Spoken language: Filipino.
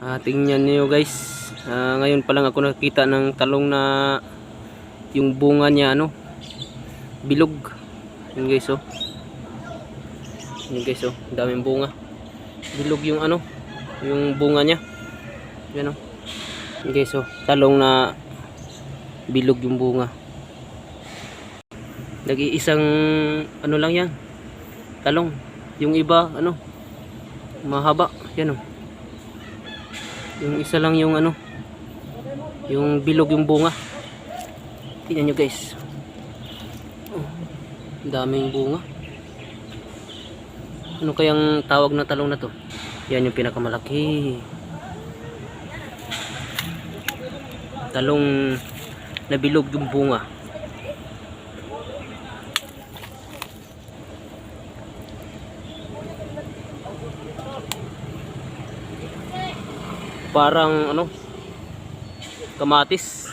Ah, tingnan niyo guys. Ah, ngayon pa lang ako nakita ng talong na yung bunga niya ano bilog. Yun guys oh. Yun guys oh, daming bunga. Bilog yung ano, yung bunga niya. Yan oh. Yun guys oh, talong na bilog yung bunga. Nag-iisang ano lang yan. Talong. Yung iba ano mahaba. Yan oh. Yung isa lang yung ano yung bilog yung bunga. Tingnan nyo guys. Oh, daming bunga. Ano kayang tawag na talong na to? Yan yung pinakamalaki. Talong na bilog yung bunga. Parang ano? Kamatis.